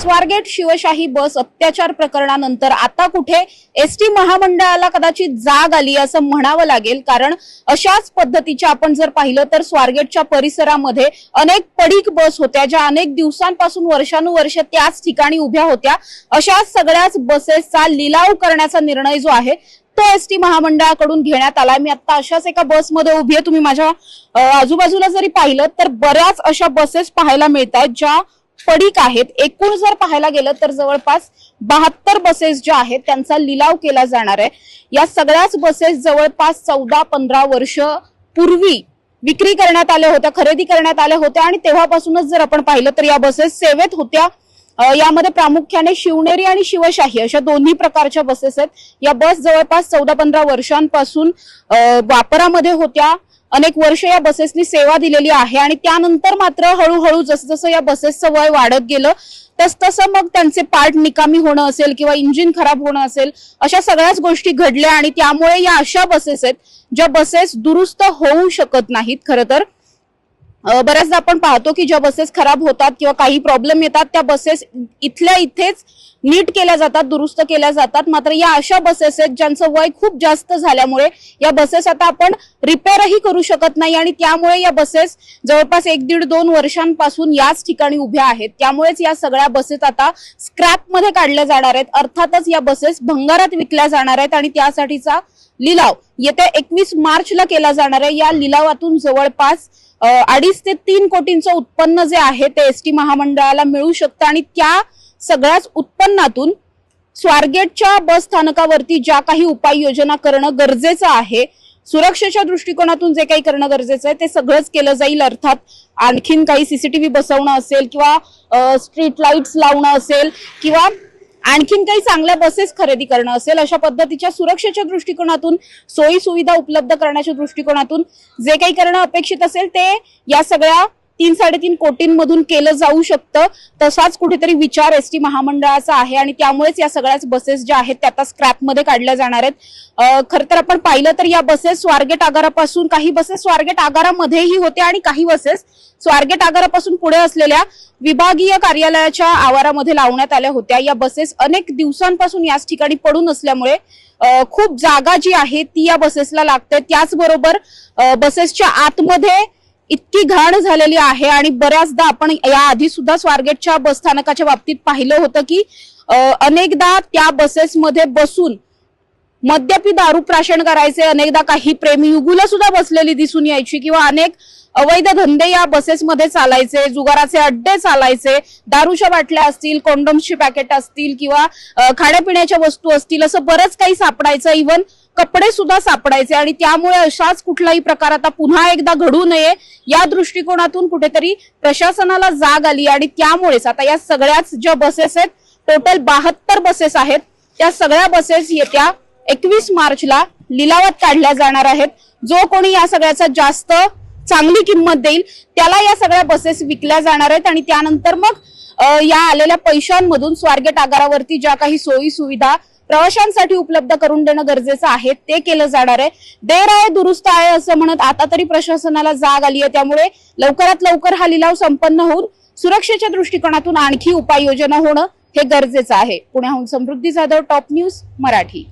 स्वारगेट शिवशाही बस अत्याचार प्रकरणानंतर आता कुठे एसटी महामंडळाला कदाचित जाग आली असं म्हणावं लागेल. कारण अशाच पद्धतीच्या आपण जर पाहिलं तर स्वारगेटच्या परिसरामध्ये अनेक पडीक बस होत्या ज्या अनेक दिवसांपासून वर्षानुवर्ष त्याच ठिकाणी उभ्या होत्या. अशा सगळ्याच बसेसचा लिलाव करण्याचा निर्णय जो आहे तो एसटी महामंडळाकडून घेण्यात आला. मी आता अशाच एका बसमध्ये उभी आहे. तुम्ही माझ्या आजूबाजूला जरी पाहिलं तर बऱ्याच अशा बसेस पाहायला मिळत आहेत ज्या पडीक आहेत. एकूण जर पाहायला गेलं तर जवळपास बहात्तर बसेस ज्या आहेत त्यांचा लिलाव केला जाणार आहे. या सगळ्याच बसेस जवळपास चौदा पंधरा वर्ष पूर्वी विक्री करण्यात आल्या होत्या खरेदी करण्यात आल्या होत्या. आणि तेव्हापासूनच जर आपण पाहिलं तर या बसेस सेवेत होत्या. यामध्ये प्रामुख्याने शिवनेरी आणि शिवशाही अशा दोन्ही प्रकारच्या बसेस आहेत. या बस जवळपास चौदा पंधरा वर्षांपासून वापरामध्ये होत्या. अनेक वर्ष या बसेसनी सेवा दिलेली आहे आणि त्यानंतर मात्र हळूहळू जसं जसं या बसेसचं वय वाढत गेलं तस तसं मग त्यांचे पार्ट निकामी होणं असेल किंवा इंजिन खराब होणं असेल अशा सगळ्याच गोष्टी घडल्या आणि त्यामुळे या अशा बसेस आहेत ज्या बसेस दुरुस्त होऊ शकत नाहीत खरं तर. बऱ्याचदा आपण पाहतो की ज्या बसेस खराब होतात किंवा काही प्रॉब्लेम येतात त्या बसेस इथल्या इथेच नीट केल्या जातात दुरुस्त केल्या जातात. मात्र या अशा बसेस आहेत ज्यांचं वय खूप जास्त झाल्यामुळे या बसेस आता आपण रिपेअरही करू शकत नाही आणि त्यामुळे या बसेस जवळपास एक दीड दोन वर्षांपासून याच ठिकाणी उभ्या आहेत. त्यामुळेच या सगळ्या बसेस आता स्क्रॅपमध्ये काढल्या जाणार आहेत. अर्थातच या बसेस भंगारात विकल्या जाणार आहेत आणि त्यासाठीचा लिलाव येत्या एकवीस मार्चला केला जाणार आहे. या लिलावातून जवळपास अडीच ते तीन कोटींचं उत्पन्न जे आहे ते एस टी महामंडळाला मिळू शकतं आणि त्या सगळ्याच उत्पन्नातून स्वारगेटच्या बस स्थानकावरती ज्या काही उपाययोजना करणं गरजेचं आहे सुरक्षेच्या दृष्टिकोनातून जे काही करणं गरजेचं आहे ते सगळंच केलं जाईल. अर्थात आणखीन काही सीसीटीव्ही बसवणं असेल किंवा स्ट्रीट लाईट्स लावणं असेल किंवा आणखीन काही चांगल्या बसेस खरेदी करणं असेल अशा पद्धतीच्या सुरक्षेच्या दृष्टिकोनातून सोयी सुविधा उपलब्ध करण्याच्या दृष्टिकोनातून जे काही करणं अपेक्षित असेल ते या सगळ्या तीन साडेतीन कोटींमधून केलं जाऊ शकतं. तसाच कुठेतरी विचार एस टी महामंडळाचा आहे आणि त्यामुळेच या सगळ्याच बसेस ज्या आहेत त्या आता स्क्रॅपमध्ये काढल्या जाणार आहेत. खर खरं तर आपण पाहिलं तर या बसेस स्वारगेट आगारापासून काही बसेस स्वारगेट आगारामध्येही होत्या आणि काही बसेस स्वारगेट आगारापासून पुढे असलेल्या विभागीय कार्यालयाच्या आवारामध्ये लावण्यात आल्या होत्या. या बसेस अनेक दिवसांपासून याच ठिकाणी पडून असल्यामुळे खूप जागा जी आहे ती या बसेसला लागते. त्याचबरोबर बसेसच्या आतमध्ये इतकी घाण झालेली आहे आणि बऱ्याचदा आपण याआधी सुद्धा स्वारगेटच्या बस स्थानकाच्या बाबतीत पाहिलं होतं की अनेकदा त्या बसेसमध्ये बसून मद्यपी दारू प्राशन करायचे अनेकदा काही प्रेमी युगुला सुद्धा बसलेली दिसून यायची किंवा अनेक अवैध धंदे या बसेसमध्ये चालायचे जुगाराचे अड्डे चालायचे दारूच्या बाटल्या असतील कॉन्डोम्सची पॅकेट असतील किंवा खाण्यापिण्याच्या वस्तू असतील असं बरंच काही सापडायचं. इव्हन कपडे सुद्धा सापडायचे आणि त्यामुळे अशाच कुठलाही प्रकार आता पुन्हा एकदा घडू नये या दृष्टिकोनातून कुठेतरी प्रशासनाला जाग आली आणि त्यामुळेच आता या सगळ्याच ज्या बसेस आहेत टोटल बहात्तर बसेस आहेत त्या सगळ्या बसेस येत्या एकवीस मार्चला लिलावात काढल्या जाणार आहेत. जो कोणी या सगळ्याचा जास्त चांगली किंमत देईल त्याला या सगळ्या बसेस विकल्या जाणार आहेत आणि त्यानंतर मग या आलेल्या पैशांमधून स्वारगेट आगारावरती ज्या काही सोयी सुविधा प्रवाशांसाठी उपलब्ध करून देणं गरजेचं आहे ते केलं जाणार आहे. देर आहे दुरुस्त आहे असं म्हणत आता तरी प्रशासनाला जाग आली आहे. त्यामुळे लवकरात लवकर हा लिलाव संपन्न होऊन सुरक्षेच्या दृष्टिकोनातून आणखी उपाययोजना होणं हे गरजेचं आहे. पुण्याहून समृद्धी जाधव टॉप न्यूज मराठी.